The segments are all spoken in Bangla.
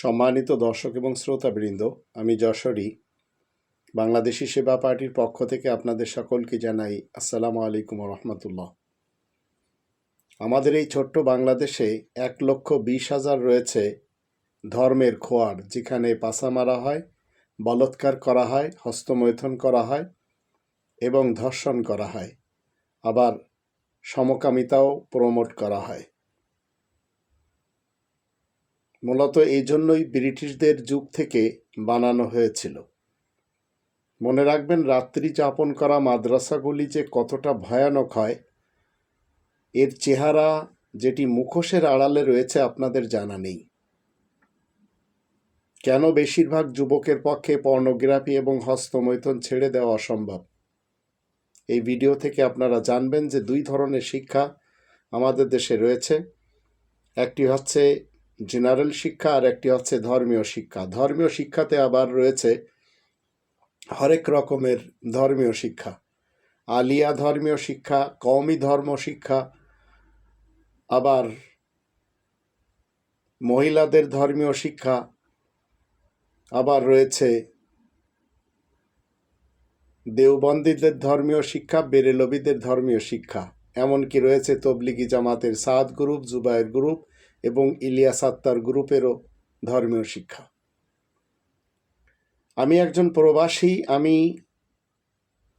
সম্মানিত দর্শক এবং শ্রোতাবৃন্দ, আমি যশোরী। বাংলাদেশি সেবা পার্টির পক্ষ থেকে আপনাদের সকলকে জানাই আসসালামু আলাইকুম রহমতুল্লাহ আমাদের এই ছোট্ট বাংলাদেশে এক লক্ষ বিশ হাজার রয়েছে ধর্মের খোয়ার, যেখানে পাশা মারা হয়, বলৎকার করা হয়, হস্তমৈথন করা হয় এবং ধর্ষণ করা হয়। আবার সমকামিতাও প্রমোট করা হয়। মূলত এই জন্যই ব্রিটিশদের যুগ থেকে বানানো হয়েছিল। মনে রাখবেন, রাত্রি যাপন করা মাদ্রাসাগুলি যে কতটা ভয়ানক হয়, এর চেহারা যেটি মুখোশের আড়ালে রয়েছে আপনাদের জানা নেই। কেন বেশিরভাগ যুবকের পক্ষে পর্নোগ্রাফি এবং হস্তমৈথন ছেড়ে দেওয়া অসম্ভব? এই ভিডিও থেকে আপনারা জানবেন যে দুই ধরনের শিক্ষা আমাদের দেশে রয়েছে। একটি হচ্ছে জেনারেল শিক্ষা আর একটি হচ্ছে ধর্মীয় শিক্ষা। ধর্মীয় শিক্ষাতে আবার রয়েছে হরেক রকমের ধর্মীয় শিক্ষা। আলিয়া ধর্মীয় শিক্ষা, কওমি ধর্ম শিক্ষা, আবার মহিলাদের ধর্মীয় শিক্ষা, আবার রয়েছে দেওবন্দীদের ধর্মীয় শিক্ষা, বেরেলবিদের ধর্মীয় শিক্ষা। এমনকি রয়েছে তবলিগি জামাতের সাদ গ্রুপ, জুবায়ের গ্রুপ এবং ইলিয়াস আত্মার গ্রুপেরও ধর্মীয় শিক্ষা। আমি একজন প্রবাসী, আমি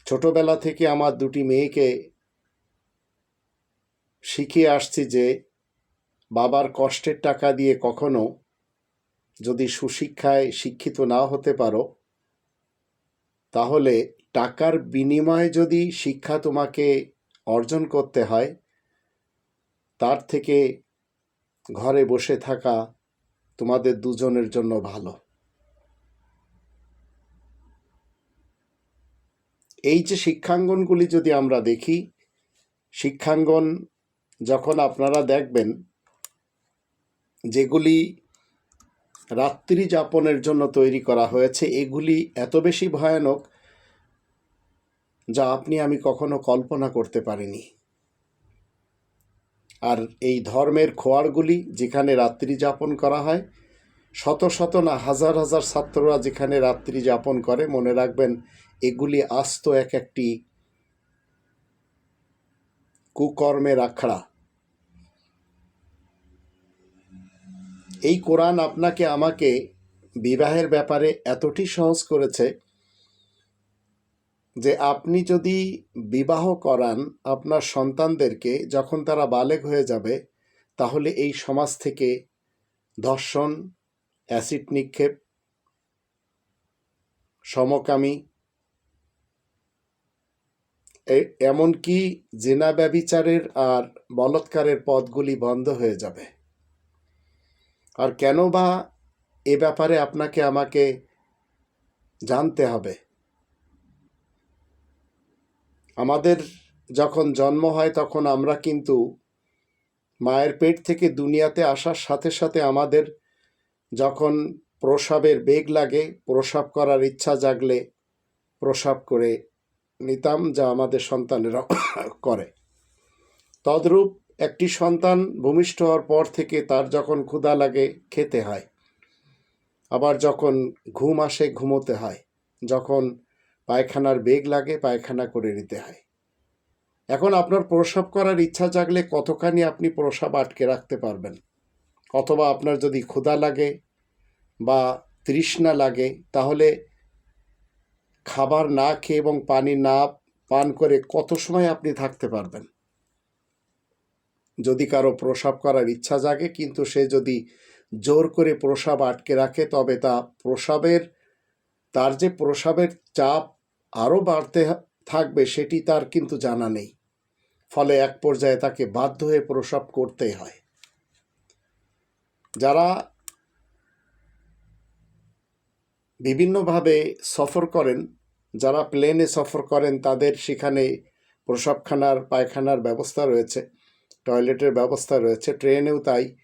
ছোটবেলা থেকে আমার দুটি মেয়েকে শিখিয়ে আসছি যে বাবার কষ্টের টাকা দিয়ে কখনো যদি সুশিক্ষায় শিক্ষিত না হতে পারো, তাহলে টাকার বিনিময়ে যদি শিক্ষা তোমাকে অর্জন করতে হয়, তার থেকে ঘরে বসে থাকা তোমাদের দুজনের জন্য ভালো। এই যে শিক্ষাঙ্গনগুলি যদি আমরা দেখি, শিক্ষাঙ্গন যখন আপনারা দেখবেন, যেগুলি রাত্রি যাপনের জন্য তৈরি করা হয়েছে, এগুলি এত বেশি ভয়ানক যা আপনি আমি কখনো কল্পনা করতে পারিনি। আর এই ধর্মের খোয়ারগুলি যেখানে রাত্রি যাপন করা হয়, শত শত না হাজার হাজার ছাত্ররা যেখানে রাত্রি যাপন করে, মনে রাখবেন এগুলি আস্ত এক একটি কুকর্মের আখড়া। এই কোরআন আপনাকে আমাকে বিবাহের ব্যাপারে এতটি সহজ করেছে যে আপনি যদি বিবাহ করান আপনার সন্তানদেরকে, যখন তারা বালেগ হয়ে যাবে, তাহলে এই সমাজ থেকে ধর্ষণ, অ্যাসিড নিক্ষেপ, সমকামী এমনকি জেনা ব্যবিচারের আর বলৎকারের পদগুলি বন্ধ হয়ে যাবে। আর কেন বা এ ব্যাপারে আপনাকে আমাকে জানতে হবে? আমাদের যখন জন্ম হয় তখন আমরা কিন্তু মায়ের পেট থেকে দুনিয়াতে আসার সাথে সাথে আমাদের যখন প্রসাবের বেগ লাগে, প্রসাব করার ইচ্ছা জাগলে প্রসাব করে নিতাম যা আমাদের সন্তানেরা করে। তদ্রূপ একটি সন্তান ভূমিষ্ঠ হওয়ার পর থেকে তার যখন ক্ষুধা লাগে, খেতে হয়। আবার যখন ঘুম আসে, ঘুমোতে হয়। যখন পায়খানার বেগ লাগে, পায়খানা করে নিতে হয়। এখন আপনার প্রসাব করার ইচ্ছা জাগলে কতখানি আপনি প্রসাব আটকে রাখতে পারবেন? অথবা আপনার যদি ক্ষুধা লাগে বা তৃষ্ণা লাগে, তাহলে খাবার না খেয়ে এবং পানি না পান করে কত সময় আপনি থাকতে পারবেন? যদি কারও প্রসাব করার ইচ্ছা জাগে, কিন্তু সে যদি জোর করে প্রসাব আটকে রাখে, তবে তা প্রসাবের, তার যে প্রসাবের চাপ আরও বাড়তে থাকবে সেটি তার কিন্তু জানা নেই। ফলে এক পর্যায়ে তাকে বাধ্য হয়ে প্রসব করতেই হয়। যারা বিভিন্নভাবে সফর করেন, যারা প্লেনে সফর করেন, তাদের সেখানে প্রসবখানার, পায়খানার ব্যবস্থা রয়েছে, টয়লেটের ব্যবস্থা রয়েছে, ট্রেনেও তাই।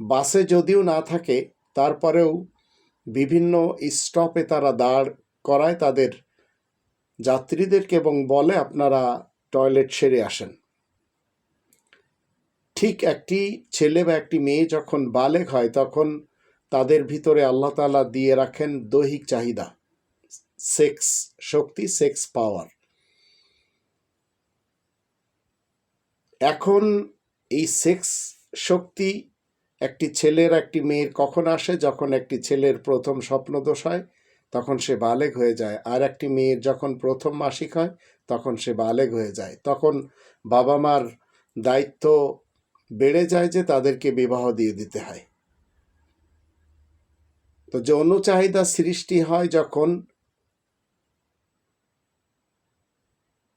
বাসে যদিও না থাকে, তারপরেও বিভিন্ন স্টপে তারা দাঁড় করায় তাদের যাত্রীদেরকে এবং বলে আপনারা টয়লেট সেরে আসেন। ঠিক একটি ছেলে বা একটি মেয়ে যখন বালেক হয়, তখন তাদের ভিতরে আল্লাহ তাআলা দিয়ে রাখেন দৈহিক চাহিদা, সেক্স শক্তি, সেক্স পাওয়ার। এখন এই সেক্স শক্তি একটি ছেলের, একটি মেয়ের কখন আসে? যখন একটি ছেলের প্রথম স্বপ্নদোষ হয় তখন সে বালেগ হয়ে যায়। আর একটি মেয়ের যখন প্রথম মাসিক হয়, তখন সে বালেগ হয়ে যায়। তখন বাবা মার দায়িত্ব বেড়ে যায় যে তাদেরকে বিবাহ দিয়ে দিতে হয়। তো যৌন চাহিদা সৃষ্টি হয় যখন,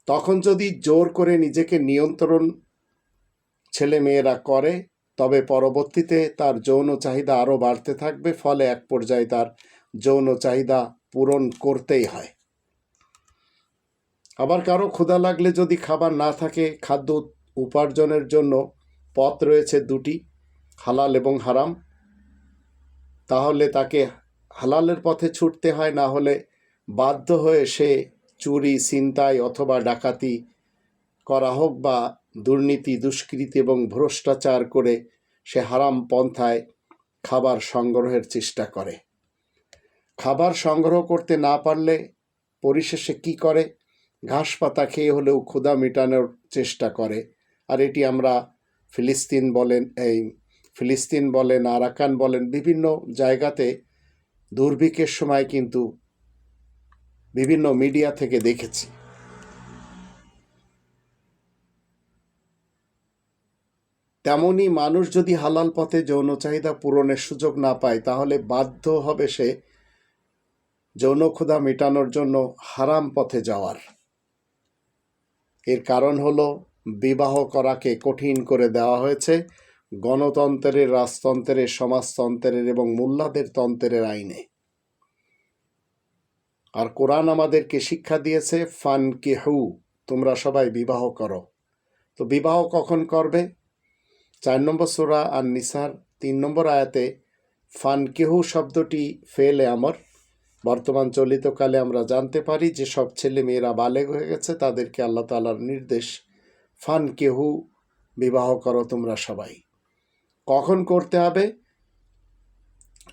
তখন যদি জোর করে নিজেকে নিয়ন্ত্রণ ছেলে মেয়েরা করে, তবে পরবর্তীতে তার যৌন চাহিদা আরও বাড়তে থাকবে, ফলে এক পর্যায়ে তার যৌন চাহিদা পূরণ করতেই হয়। আবার কারও ক্ষুধা লাগলে যদি খাবার না থাকে, খাদ্য উপার্জনের জন্য পথ রয়েছে দুটি, হালাল এবং হারাম। তাহলে তাকে হালালের পথে ছুটতে হয়, না হলে বাধ্য হয়ে সে চুরি, ছিনতাই অথবা ডাকাতি করা হোক বা দুর্নীতি, দুষ্কৃতি এবং ভ্রষ্টাচার করে সে হারাম পন্থায় খাবার সংগ্রহের চেষ্টা করে। খাবার সংগ্রহ করতে না পারলে পরিশেষে কি করে? ঘাস পাতা খেয়ে হলেও ক্ষুধা মেটানোর চেষ্টা করে। আর এটি আমরা ফিলিস্তিন বলেন, এই ফিলিস্তিন বলেন, আরাকান বলেন, বিভিন্ন জায়গাতে দুর্ভিক্ষের সময় কিন্তু বিভিন্ন মিডিয়া থেকে দেখেছি। তেমনই মানুষ যদি হালাল পথে যৌন চাহিদা পূরণের সুযোগ না পায়, তাহলে বাধ্য হবে সে যৌন ক্ষুধা মেটানোর জন্য হারাম পথে যাওয়ার। এর কারণ হলো, বিবাহ করাকে কঠিন করে দেওয়া হয়েছে গণতন্ত্রের, রাজতন্ত্রের, সমাজতন্ত্রের এবং মোল্লাদের তন্ত্রের আইনে। আর কোরআন আমাদেরকে শিক্ষা দিয়েছে ফান কেহু তোমরা সবাই বিবাহ করো। তো বিবাহ কখন করবে? চার নম্বর সোরা আর নিসার তিন নম্বর আয়াতে ফান কেহু শব্দটি ফেলে আমর। বর্তমান চলিতকালে আমরা জানতে পারি যে সব ছেলে মেয়েরা বালেগ হয়ে গেছে, তাদেরকে আল্লাহ তালার নির্দেশ, ফান কেহু বিবাহ করো তোমরা সবাই। কখন করতে হবে?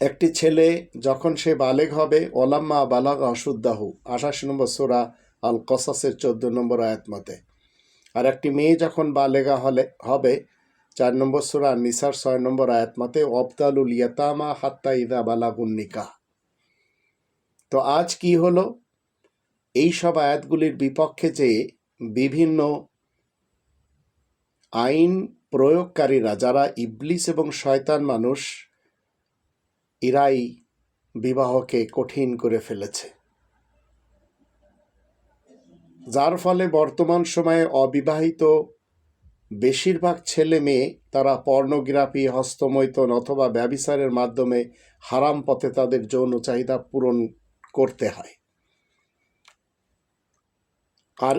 একটি ছেলে যখন সে বালেগ হবে, ওলাম্মা বালাগ অশুদ্দাহু আঠাশ নম্বর সোরা আল কসাসের চোদ্দ নম্বর আয়াত মতে। আর একটি মেয়ে যখন বালেগা হলে, হবে, চার নম্বর সোরা নিসার ছয় নম্বর আয়াত মতে অবদালুল ইয়াতামা হাত্তা ইদা বালাগুন্নিকা তো আজ কি হলো? এই সব আয়াতগুলির বিপক্ষে যে বিভিন্ন আইন প্রয়োগকারীরা যারা ইবলিস এবং শয়তান মানুষ, এরাই বিবাহকে কঠিন করে ফেলেছে। যার ফলে বর্তমান সময়ে অবিবাহিত বেশিরভাগ ছেলে মেয়ে তারা পর্নোগ্রাফি হস্তমৈতন অথবা ব্যবিচারের মাধ্যমে হারাম পথে তাদের যৌন চাহিদা পূরণ করতে হয়। আর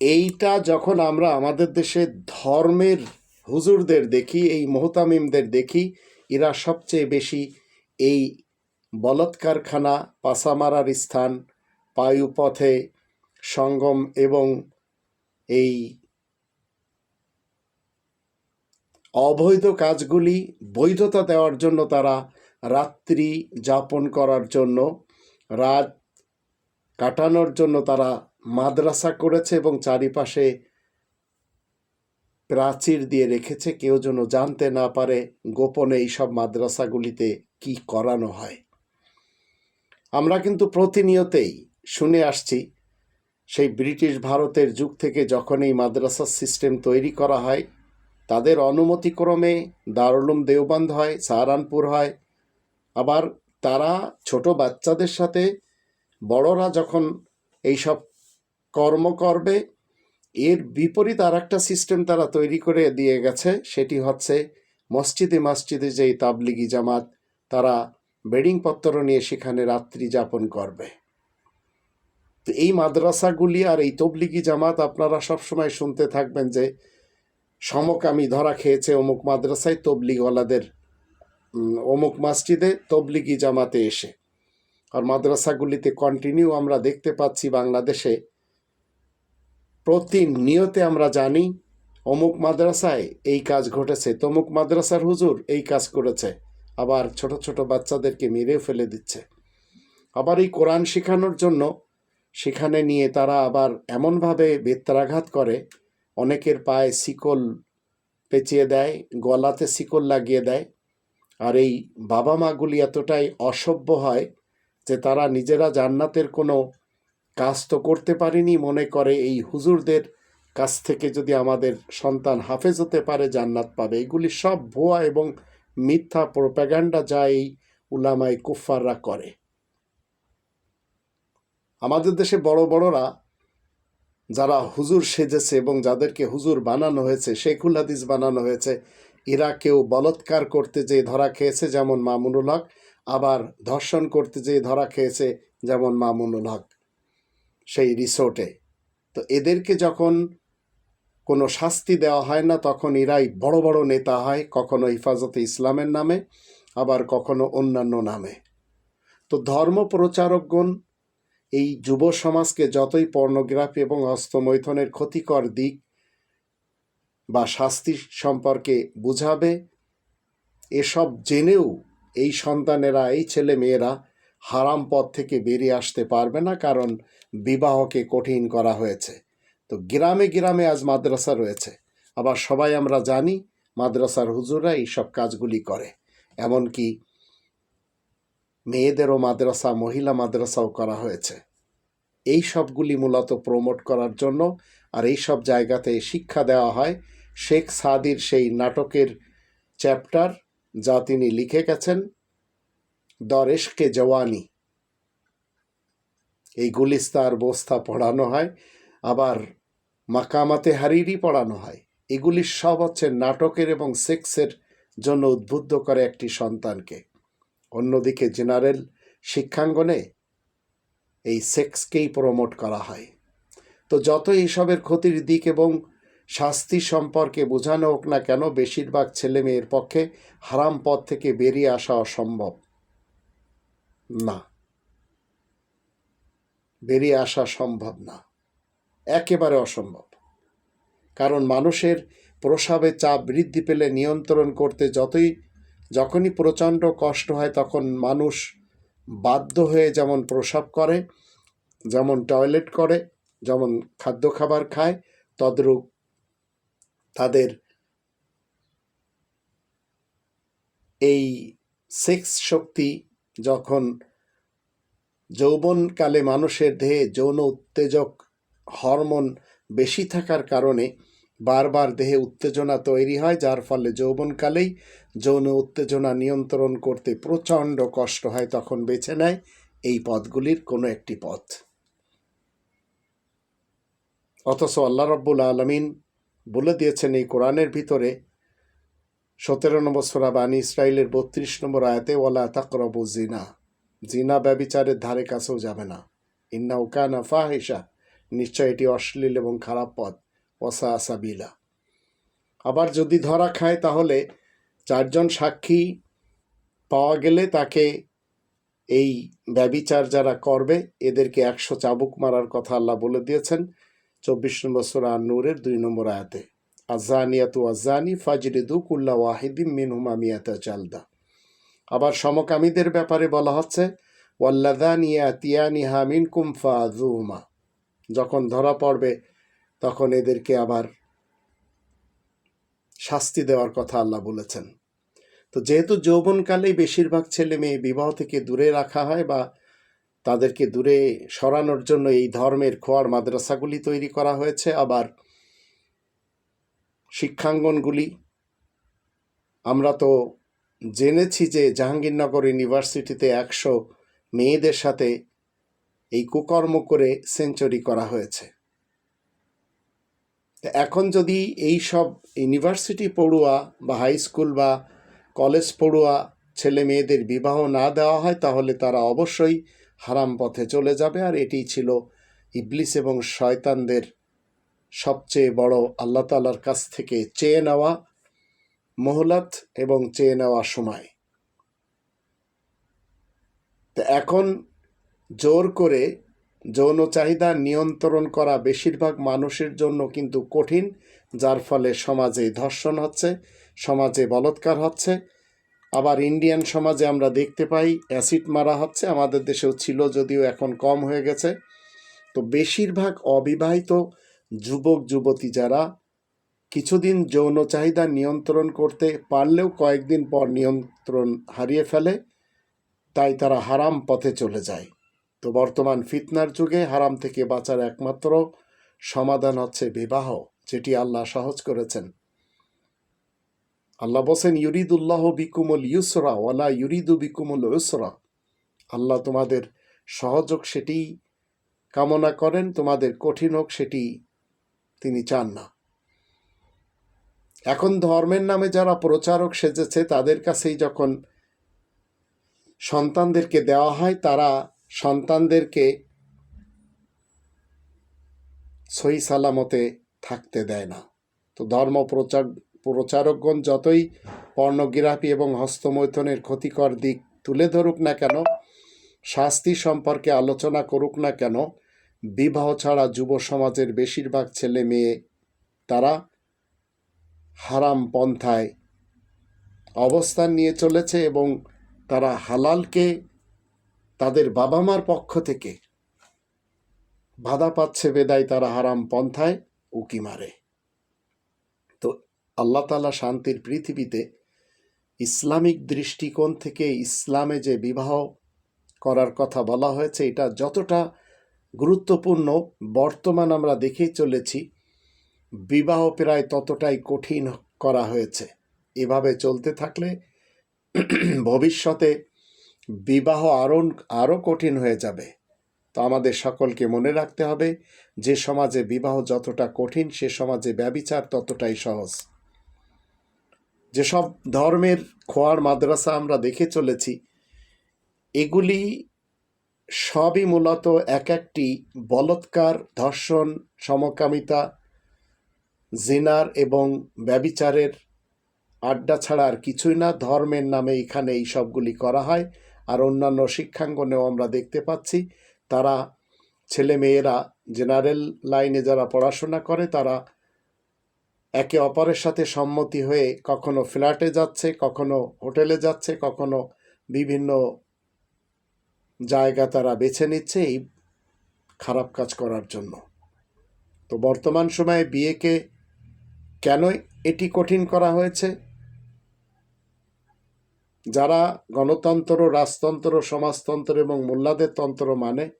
এইটা যখন আমরা আমাদের দেশে ধর্মের হুজুরদের দেখি, এই মোহতামিমদের দেখি, এরা সবচেয়ে বেশি এই বলৎকারখানা পাশা মারার স্থান, পায়ুপথে সঙ্গম এবং এই অবৈধ কাজগুলি বৈধতা দেওয়ার জন্য তারা রাত্রি যাপন করার জন্য রাত কাটানোর জন্য তারা মাদ্রাসা করেছে এবং চারিপাশে প্রাচীর দিয়ে রেখেছে। কেউ যেন জানতে না পারে গোপনে এইসব মাদ্রাসাগুলিতে কি করানো হয়। আমরা কিন্তু প্রতিনিয়তেই শুনে আসছি, সেই ব্রিটিশ ভারতের যুগ থেকে যখন এই মাদ্রাসা সিস্টেম তৈরি করা হয়, তাদের অনুমতিক্রমে দারুলুম দেওবন্দ হয়, সাহারানপুর হয়, আবার তারা ছোট বাচ্চাদের সাথে, বড়রা যখন এইসব কর্ম করবে, এর বিপরীত আর একটা সিস্টেম তারা তৈরি করে দিয়ে গেছে, সেটি হচ্ছে মসজিদে মসজিদে যেই তাবলিগি জামাত, তারা বেডিংপত্র নিয়ে সেখানে রাত্রি যাপন করবে। তো এই মাদ্রাসাগুলি আর এই তবলিগি জামাত আপনারা সবসময় শুনতে থাকবেন যে, সমকামী ধরা খেয়েছে অমুক মাদ্রাসায় তবলিগওয়ালাদের অমুক মসজিদে তবলিগি জামাতে এসে। আর মাদ্রাসাগুলিতে কন্টিনিউ আমরা দেখতে পাচ্ছি বাংলাদেশে। প্রতিনিয়তে আমরা জানি, অমুক মাদ্রাসায় এই কাজ ঘটেছে, তমুক মাদ্রাসার হুজুর এই কাজ করেছে। আবার ছোট ছোট বাচ্চাদেরকে মেরে ফেলে দিচ্ছে। আবার এই কোরআন শেখানোর জন্য সেখানে নিয়ে তারা আবার এমনভাবে বেত্রাঘাত করে, অনেকের পায়ে শিকল পেঁচিয়ে দেয়, গলাতে শিকল লাগিয়ে দেয়। আর এই বাবা মাগুলি এতটাই অসভ্য হয় যে তারা নিজেরা জান্নাতের কোনো কাজ তো করতে পারেনি। মনে করে এই হুজুরদের কাছ থেকে যদি আমাদের সন্তান হাফেজ হতে পারে, জান্নাত পাবে। এগুলি সব ভুয়া এবং মিথ্যা প্রোপাগান্ডা যা এই উলামাই কুফাররা করে। আমাদের দেশে বড় বড়রা যারা হুজুর সেজেছে এবং যাদেরকে হুজুর বানানো হয়েছে, শেখুল হাদিস বানানো হয়েছে এরা কেউ বলৎকার করতে যেয়ে ধরা খেয়েছে যেমন মামুনুল হক, আবার ধর্ষণ করতে যেয়ে ধরা খেয়েছে যেমন মামুনুল হক সেই রিসোর্টে। তো এদেরকে যখন কোনো শাস্তি দেওয়া হয় না, তখন এরাই বড় বড় নেতা হয়, কখনো হিফাজতে ইসলামের নামে, আবার কখনো অন্যান্য নামে। তো ধর্ম প্রচারকগণ এই যুব সমাজকে যতই পর্নোগ্রাফি এবং হস্তমৈথনের ক্ষতিকর দিক বা শাস্তি সম্পর্কে বুঝাবে। এসব জেনেও এই সন্তানেরা, এই ছেলে মেয়েরা হারাম পথ থেকে বেরিয়ে আসতে পারবে না কারণ বিবাহকে কঠিন করা হয়েছে। তো গ্রামে গ্রামে আজ মাদ্রাসা রয়েছে। আবার সবাই আমরা জানি মাদ্রাসার হুজুরা এইসব কাজগুলি করে। এমনকি মেয়েদেরও মাদ্রাসা, মহিলা মাদ্রাসাও করা হয়েছে। এই সবগুলি মূলত প্রমোট করার জন্য আর এই সব জায়গাতে শিক্ষা দেওয়া হয় শেখ সাদির সেই নাটকের চ্যাপ্টার যা তিনি লিখে গেছেন দরেশকে জওয়ানি। এই গুলিস্তার বস্তা পড়ানো হয়, আবার মাকামাতে হারিরি পড়ানো হয়। এগুলি সব হচ্ছে নাটকের এবং সেক্সের জন্য উদ্বুদ্ধ করে একটি সন্তানকে। অন্যদিকে জেনারেল শিক্ষাঙ্গনে এই সেক্সকেই প্রমোট করা হয়। তো যত এইসবের ক্ষতির দিক এবং শাস্তি সম্পর্কে বোঝানো হোক না কেন, বেশিরভাগ ছেলে মেয়ের পক্ষে হারাম পথ থেকে বেরিয়ে আসা অসম্ভব। না। বেরিয়ে আসা সম্ভব না। একেবারে অসম্ভব। কারণ মানুষের প্রসাবে চাপ বৃদ্ধি পেলে নিয়ন্ত্রণ করতে যতই, যখনই প্রচণ্ড কষ্ট হয় তখন মানুষ বাধ্য হয়ে যেমন প্রসাব করে, যেমন টয়লেট করে, যেমন খাদ্য খাবার খায়, তদ্রূপ তাদের এই সেক্স শক্তি যখন যৌবনকালে মানুষের দেহে যৌন উত্তেজক হরমোন বেশি থাকার কারণে বারবার দেহে উত্তেজনা তৈরি হয়, যার ফলে যৌবনকালেই যৌন উত্তেজনা নিয়ন্ত্রণ করতে প্রচণ্ড কষ্ট হয়, তখন বেছে নেয় এই পথগুলির কোনো একটি পথ। অথচ আল্লাহ রব্বুল আলমিন বলে দিয়েছেন এই কোরআনের ভিতরে সতেরো নম্বর সোরা বানী ইসরায়েলের বত্রিশ নম্বর আয়াতে ওলা তাকরবু জিনা জিনা ব্যবিচারের ধারে কাছেও যাবে না। ইন্না উকানা ফাহিসা নিশ্চয় এটি অশ্লীল এবং খারাপ পথ। ওসা আসাবিলা আবার যদি ধরা খায় তাহলে চারজন সাক্ষী পাওয়া গেলে তাকে এই ব্যবিচার যারা করবে, এদেরকে একশো চাবুক মারার কথা আল্লাহ বলে দিয়েছেন। চব্বিশ নম্বর সোরা নূরের দুই নম্বর আয়াতে আজানিয়াতু আজানি ফাজরিদু কুল্লা ওয়াহিদিম মিন হুমা মিয়াতা চালদা আবার সমকামীদের ব্যাপারে বলা হচ্ছে ওয়াল্লাদানিয়া তিয়ানি হামিন কুমফা আজুহুমা যখন ধরা পড়বে, তখন এদেরকে আবার শাস্তি দেওয়ার কথা আল্লাহ বলেছেন। তো যেহেতু যৌবনকালেই বেশিরভাগ ছেলে মেয়ে বিবাহ থেকে দূরে রাখা হয় বা তাদেরকে দূরে সরানোর জন্য এই ধর্মের খোয়ার মাদ্রাসাগুলি তৈরি করা হয়েছে। আবার শিক্ষাঙ্গনগুলি, আমরা তো জেনেছি যে জাহাঙ্গীরনগর ইউনিভার্সিটিতে একশো মেয়েদের সাথে এই কুকর্ম করে সেঞ্চুরি করা হয়েছে। এখন যদি এই সব ইউনিভার্সিটি পড়ুয়া বা হাই স্কুল বা কলেজ পড়ুয়া ছেলে মেয়েদের বিবাহ না দেওয়া হয়, তাহলে তারা অবশ্যই হারাম পথে চলে যাবে। আর এটি ছিল ইবলিস এবং শয়তানদের সবচেয়ে বড় আল্লাহ তালার কাছ থেকে চেয়ে নেওয়া মহলাত এবং চেয়ে নেওয়া সময়। তো এখন জোর করে যৌন চাহিদা নিয়ন্ত্রণ করা বেশিরভাগ মানুষের জন্য কিন্তু কঠিন, যার ফলে সমাজে ধর্ষণ হচ্ছে, সমাজে বলৎকার হচ্ছে। আবার ইন্ডিয়ান সমাজে আমরা দেখতে পাই অ্যাসিড মারা হচ্ছে, আমাদের দেশেও ছিল যদিও এখন কম হয়ে গেছে। তো বেশিরভাগ অবিবাহিত যুবক, যুবতী যারা কিছুদিন যৌন চাহিদা নিয়ন্ত্রণ করতে পারলেও কয়েকদিন পর নিয়ন্ত্রণ হারিয়ে ফেলে, তাই তারা হারাম পথে চলে যায়। তো বর্তমান ফিতনার যুগে হারাম থেকে বাঁচার একমাত্র সমাধান হচ্ছে বিবাহ, যেটি আল্লাহ সহজ করেছেন। আল্লাহ বলছেন, ইউরিদুল্লাহ বিকুমুল ইউসরা ওয়ালা ইউরিদু বিকুমুল ইউসরা আল্লাহ তোমাদের সহযোগ সেটি কামনা করেন, তোমাদের কঠিন হোক সেটি তিনি চান না। এখন ধর্মের নামে যারা প্রচারক সেজেছে, তাদের কাছেই যখন সন্তানদেরকে দেওয়া হয়, তারা সন্তানদেরকে সই সালামতে থাকতে দেয় না। তো ধর্ম প্রচার প্রচারকগণ যতই পর্নোগ্রাফি এবং হস্তমৈথনের ক্ষতিকর দিক তুলে ধরুক না কেন, শাস্তি সম্পর্কে আলোচনা করুক না কেন, বিবাহ ছাড়া যুব সমাজের বেশিরভাগ ছেলে মেয়ে তারা হারাম পন্থায় অবস্থান নিয়ে চলেছে এবং তারা হালালকে তাদের বাবা মার পক্ষ থেকে বাধা পাচ্ছে বেদায় তারা হারাম পন্থায় উকি মারে। আল্লাহ তালা শান্তির পৃথিবীতে ইসলামিক দৃষ্টিকোণ থেকে ইসলামে যে বিবাহ করার কথা বলা হয়েছে, এটা যতটা গুরুত্বপূর্ণ, বর্তমান আমরা দেখেই চলেছি, বিবাহ প্রায় ততটাই কঠিন করা হয়েছে। এভাবে চলতে থাকলে ভবিষ্যতে বিবাহ আরও আরও কঠিন হয়ে যাবে। তো আমাদের সকলকে মনে রাখতে হবে, যে সমাজে বিবাহ যতটা কঠিন, সে সমাজে ব্যবিচার ততটাই সহজ। যেসব ধর্মের খোয়ার মাদ্রাসা আমরা দেখে চলেছি, এগুলি সবই মূলত এক একটি বলৎকার ধর্ষণ, সমকামিতা, জিনার এবং ব্যবিচারের আড্ডা ছাড়া আর কিছুই না। ধর্মের নামে এখানে এই সবগুলি করা হয় আর অন্যান্য শিক্ষাঙ্গনেও আমরা দেখতে পাচ্ছি। তারা ছেলে মেয়েরা জেনারেল লাইনে যারা পড়াশোনা করে তারা একে অপরের সাথে সম্মতি হয়ে কখনো ফ্ল্যাটে যাচ্ছে, কখনো হোটেলে যাচ্ছে, কখনো বিভিন্ন জায়গা তারা বেছে নিচ্ছে এই খারাপ কাজ করার জন্য। তো বর্তমান সময়ে বিয়েকে কেন এটি কঠিন করা হয়েছে? যারা গণতন্ত্র, রাজতন্ত্র, সমাজতন্ত্র এবং মোল্লাদের তন্ত্র মানে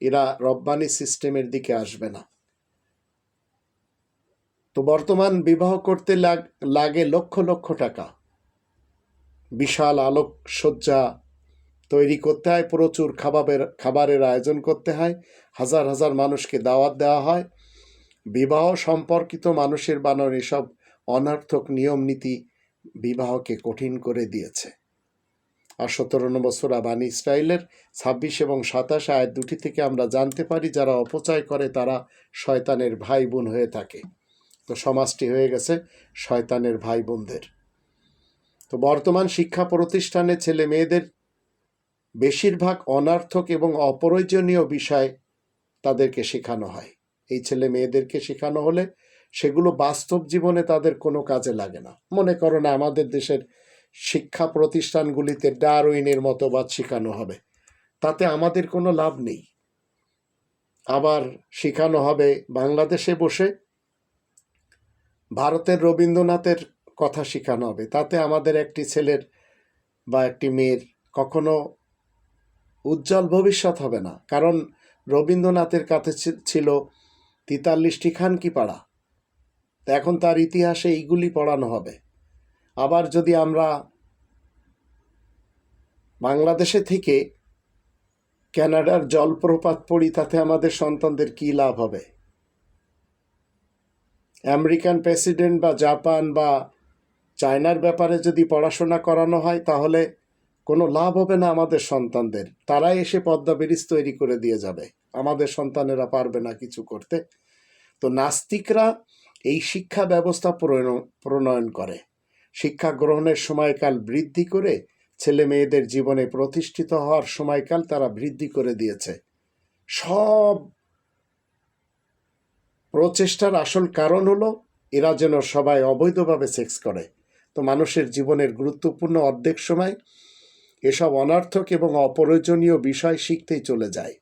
এরা রব্বানি সিস্টেমের দিকে আসবে না। তো বর্তমান বিবাহ করতে লাগ- লক্ষ লক্ষ টাকা। বিশাল আলোকসজ্জা তৈরি করতে হয়, প্রচুর খাবারের খাবারের আয়োজন করতে হয়, হাজার হাজার মানুষকে দাওয়াত দেওয়া হয়। বিবাহ সম্পর্কিত মানুষের বানানো এসব অনার্থক নিয়ম নীতি বিবাহকে কঠিন করে দিয়েছে। আর সতেরো নম্বর সোরা বানী ইসরায়েলের ছাব্বিশ এবং সাতাশ আয়াত দুটি থেকে আমরা জানতে পারি, যারা অপচয় করে তারা শয়তানের ভাই বোন হয়ে থাকে। তো সমাজটি হয়ে গেছে শয়তানের ভাই বোনদের তো বর্তমান শিক্ষা প্রতিষ্ঠানে ছেলে মেয়েদের বেশিরভাগ অনার্থক এবং অপ্রয়োজনীয় বিষয় তাদেরকে শেখানো হয়। এই ছেলে মেয়েদেরকে শেখানো হলে সেগুলো বাস্তব জীবনে তাদের কোনো কাজে লাগে না। মনে করো না, আমাদের দেশের শিক্ষা প্রতিষ্ঠানগুলিতে ডারউইনের মতবাদ শেখানো হবে। তাতে আমাদের কোনো লাভ নেই। আবার শেখানো হবে বাংলাদেশে বসে ভারতের রবীন্দ্রনাথের কথা শেখানো হবে। তাতে আমাদের একটি ছেলের বা একটি মেয়ের কখনো উজ্জ্বল ভবিষ্যৎ হবে না। কারণ রবীন্দ্রনাথের কাছে ছিল তেতাল্লিশটি খানকি পাড়া এখন তার ইতিহাসে এইগুলি পড়ানো হবে। আবার যদি আমরা বাংলাদেশে থেকে ক্যানাডার জলপ্রপাত পড়ি, তাতে আমাদের সন্তানদের কী লাভ হবে? আমেরিকান প্রেসিডেন্ট বা জাপান বা চায়নার ব্যাপারে যদি পড়াশোনা করানো হয়, তাহলে কোনো লাভ হবে না আমাদের সন্তানদের। তারাই এসে পদ্মা ব্রিজ তৈরি করে দিয়ে যাবে। আমাদের সন্তানেরা পারবে না কিছু করতে। তো নাস্তিকরা এই শিক্ষা ব্যবস্থা প্রণয়ন প্রণয়ন করে। শিক্ষা গ্রহণের সময়কাল বৃদ্ধি করে, ছেলে মেয়েদের জীবনে প্রতিষ্ঠিত হওয়ার সময়কাল তারা বৃদ্ধি করে দিয়েছে। সব প্রচেষ্টার আসল কারণ হলো, এরা যেন সবাই অবৈধভাবে সেক্স করে। তো মানুষের জীবনের গুরুত্বপূর্ণ অর্ধেক সময় এসব অনার্থক এবং অপ্রয়োজনীয় বিষয় শিখতেই চলে যায়।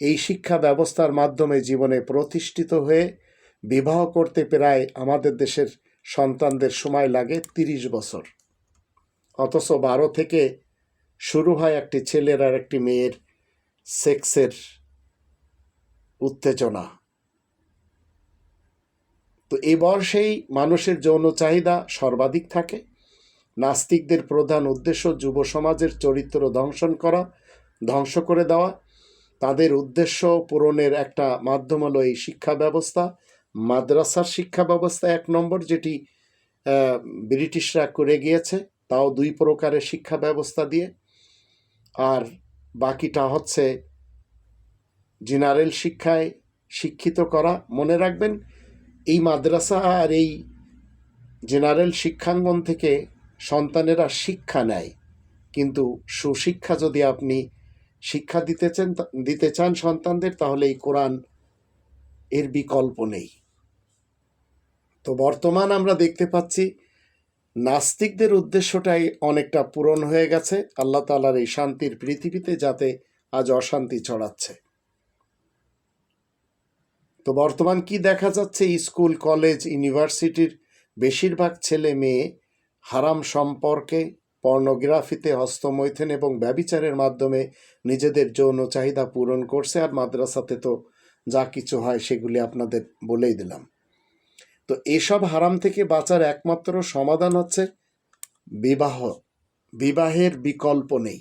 এই শিক্ষা ব্যবস্থার মাধ্যমে জীবনে প্রতিষ্ঠিত হয়ে বিবাহ করতে প্রায় আমাদের দেশের সন্তানদের সময় লাগে তিরিশ বছর। অথচ বারো থেকে শুরু হয় একটি ছেলের আর একটি মেয়ের সেক্সের উত্তেজনা। তো এই বয়সেই মানুষের যৌন চাহিদা সর্বাধিক থাকে। নাস্তিকদের প্রধান উদ্দেশ্য যুব সমাজের চরিত্র ধ্বংসন করা, ধ্বংস করে দেওয়া। তাদের উদ্দেশ্য পূরণের একটা মাধ্যম হলো এই শিক্ষা ব্যবস্থা। মাদ্রাসার শিক্ষা ব্যবস্থা এক নম্বর, যেটি ব্রিটিশরা করে গিয়েছে। তাও দুই প্রকারের শিক্ষা ব্যবস্থা দিয়ে। আর বাকিটা হচ্ছে জেনারেল শিক্ষায় শিক্ষিত করা, মনে রাখবেন, এই মাদ্রাসা আর এই জেনারেল শিক্ষাঙ্গন থেকে সন্তানেরা শিক্ষা নেয়। কিন্তু সুশিক্ষা যদি আপনি শিক্ষা দিতে চান দিতে চান সন্তানদের, তাহলে এই কোরআন এর বিকল্প নেই। তো বর্তমান আমরা দেখতে পাচ্ছি, নাস্তিকদের উদ্দেশ্যটাই অনেকটা পূরণ হয়ে গেছে। আল্লাহ তালার এই শান্তির পৃথিবীতে যাতে আজ অশান্তি ছড়াচ্ছে। তো বর্তমান কি দেখা যাচ্ছে? স্কুল, কলেজ, ইউনিভার্সিটির বেশিরভাগ ছেলে মেয়ে হারাম সম্পর্কে পর্নোগ্রাফিতে হস্তমৈথুন এবং ব্যবিচারের মাধ্যমে নিজেদের যৌন চাহিদা পূরণ করছে আর মাদ্রাসাতে তো যা কিছু হয় সেগুলি আপনাদের বলেই দিলাম। তো এসব হারাম থেকে বাঁচার একমাত্র সমাধান হচ্ছে বিবাহ। বিবাহের বিকল্প নেই।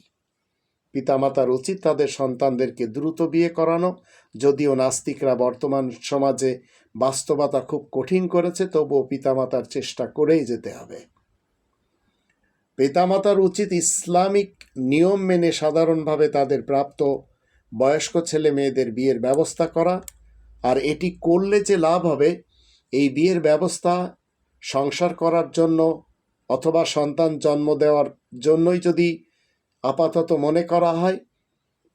পিতামাতার উচিত তাদের সন্তানদেরকে দ্রুত বিয়ে করানো। যদিও নাস্তিকরা বর্তমান সমাজে বাস্তবতা খুব কঠিন করেছে, তবুও পিতামাতার চেষ্টা করেই যেতে হবে। পিতামাতার উচিত ইসলামিক নিয়ম মেনে সাধারণভাবে তাদের প্রাপ্ত বয়স্ক ছেলে মেয়েদের বিয়ের ব্যবস্থা করা। আর এটি করলে যে লাভ হবে, এই বিয়ের ব্যবস্থা সংসার করার জন্য অথবা সন্তান জন্ম দেওয়ার জন্যই যদি আপাতত মনে করা হয়।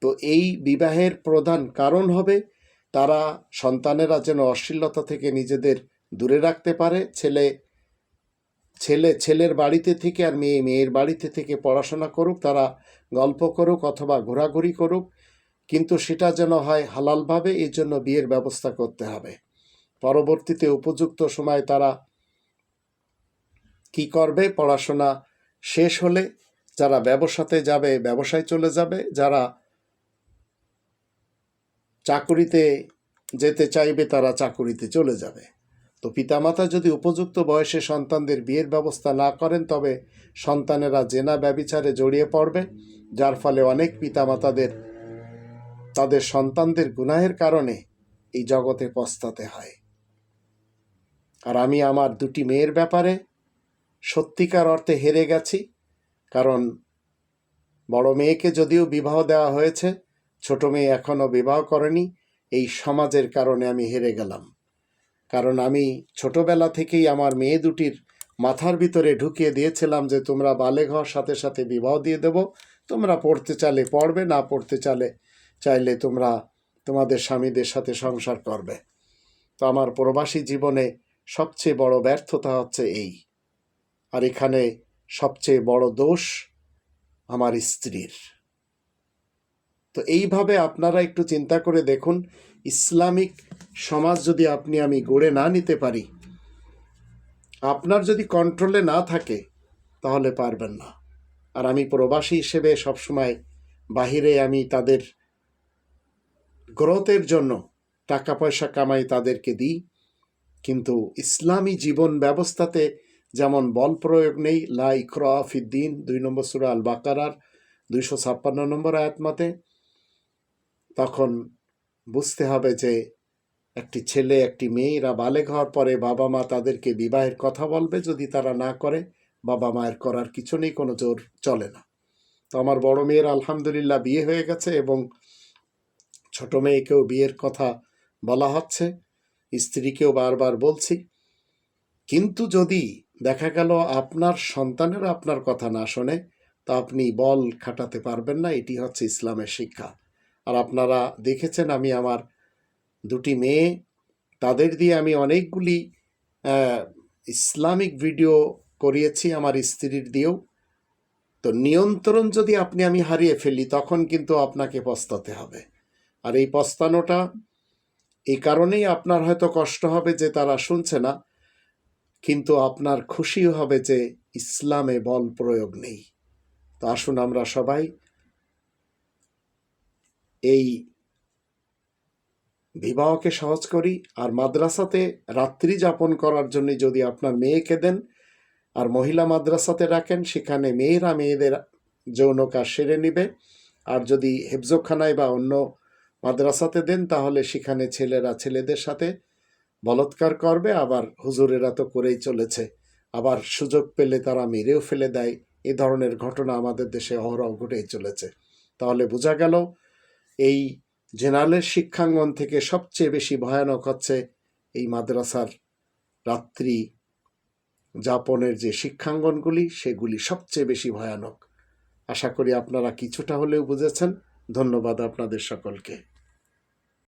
তো এই বিবাহের প্রধান কারণ হবে, তারা সন্তানেরা যেন অশ্লীলতা থেকে নিজেদের দূরে রাখতে পারে। ছেলে ছেলে, ছেলের বাড়িতে থেকে আর মেয়ে, মেয়ের বাড়িতে থেকে পড়াশোনা করুক, তারা গল্প করুক অথবা ঘোরাঘুরি করুক। কিন্তু সেটা যেন হয় হালালভাবে এই জন্য বিয়ের ব্যবস্থা করতে হবে। পরবর্তীতে উপযুক্ত সময় তারা কি করবে? পড়াশোনা শেষ হলে যারা ব্যবসাতে যাবে, ব্যবসায় চলে যাবে, যারা চাকুরিতে যেতে চাইবে, তারা চাকুরিতে চলে যাবে। তো পিতামাতা যদি উপযুক্ত বয়সে সন্তানদের বিয়ের ব্যবস্থা না করেন, তবে সন্তানেরা জেনা ব্যবিচারে জড়িয়ে পড়বে, যার ফলে অনেক পিতামাতাদের, তাদের সন্তানদের গুনাহের কারণে এই জগতে পস্তাতে হয়। আর আমি আমার দুটি মেয়ের ব্যাপারে সত্যিকার অর্থে হেরে গেছি। কারণ বড় মেয়েকে যদিও বিবাহ দেওয়া হয়েছে, ছোট মেয়ে এখনও বিবাহ করেনি, এই সমাজের কারণে আমি হেরে গেলাম। কারণ আমি ছোটবেলা থেকেই আমার মেয়ে দুটির মাথার ভিতরে ঢুকিয়ে দিয়েছিলাম যে তোমরা বালেগ হওয়ার সাথে সাথে বিবাহ দিয়ে দেব, তোমরা পড়তে চালে পড়বে, না পড়তে চালে চাইলে তোমরা তোমাদের স্বামীদের সাথে সংসার করবে। তো আমার প্রবাসী জীবনে সবচেয়ে বড় ব্যর্থতা হচ্ছে এই। আর এখানে সবচেয়ে বড় দোষ আমার স্ত্রীর। তো এইভাবে আপনারা একটু চিন্তা করে দেখুন, ইসলামিক সমাজ যদি আপনি আমি গড়ে না নিতে পারি, আপনার যদি কন্ট্রোলে না থাকে, তাহলে পারবেন না। আর আমি প্রবাসী হিসেবে সবসময় বাহিরে আমি তাদের গ্রোথের জন্য টাকা পয়সা কামাই তাদেরকে দিই, কিন্তু ইসলামী জীবন ব্যবস্থাতে যেমন, বল প্রয়োগ নেই, লা ইকরা ফিদ্দিন, দুই নম্বর সুরা আল বাকারার দুইশো ছাপ্পান্ন নম্বর আয়াতমাতে তখন বুঝতে হবে যে, একটি ছেলে, একটি মেয়েরা বালেগ হওয়ার পরে বাবা মা তাদেরকে বিবাহের কথা বলবে, যদি তারা না করে, বাবা মায়ের করার কিছু নেই, কোনো জোর চলে না। তো আমার বড় মেয়ের আলহামদুলিল্লাহ বিয়ে হয়ে গেছে এবং ছোট মেয়েকেও বিয়ের কথা বলা হচ্ছে, স্ত্রীকেও বারবার বলছি। কিন্তু যদি দেখা গেল আপনার সন্তানেরা আপনার কথা না শোনে তা আপনি বল খাটাতে পারবেন না, এটি হচ্ছে ইসলামের শিক্ষা। আর আপনারা দেখেছেন আমি আমার দুটি মেয়ে, তাদের দিয়ে আমি অনেকগুলি ইসলামিক ভিডিও করিয়েছি আমার স্ত্রীর দিয়েও। তো নিয়ন্ত্রণ যদি আপনি আমি হারিয়ে ফেলি, তখন কিন্তু আপনাকে পস্তাতে হবে। আর এই পস্তানোটা, এই কারণেই আপনার হয়তো কষ্ট হবে যে তারা শুনছে না। কিন্তু আপনার খুশি হবে যে ইসলামে বল প্রয়োগ নেই। তো আসুন আমরা সবাই এই বিবাহকে সহজ করি আর মাদ্রাসাতে রাত্রি যাপন করার জন্য যদি আপনার মেয়েকে দেন আর মহিলা মাদ্রাসাতে রাখেন, সেখানে মেয়েরা মেয়েদের যৌন কাজ সেরে নিবে। আর যদি হেফজোখানায় বা অন্য মাদ্রাসাতে দেন, তাহলে সেখানে ছেলেরা ছেলেদের সাথে বলৎকার করবে, আবার হুজুরেরা তো করেই চলেছে। আবার সুযোগ পেলে তারা মেরেও ফেলে দেয়। এ ধরনের ঘটনা আমাদের দেশে অহরহ ঘটেই চলেছে। তাহলে বোঝা গেল, এই জেনারেলের শিক্ষাঙ্গন থেকে সবচেয়ে বেশি ভয়ানক হচ্ছে এই মাদ্রাসার রাত্রি যাপনের যে শিক্ষাঙ্গনগুলি, সেগুলি সবচেয়ে বেশি ভয়ানক। আশা করি আপনারা কিছুটা হলেও বুঝেছেন। ধন্যবাদ আপনাদের সকলকে।